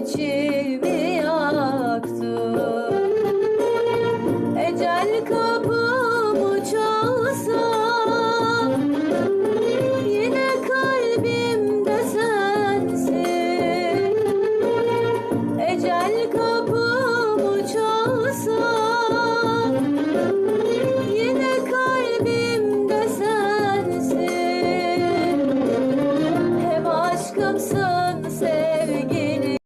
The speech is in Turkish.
içimi yaktı. Ecel kapımı çalsa Yine kalbimde sensin. Ecel kapımı çalsa Yine kalbimde sensin. Hep aşkımsın sen.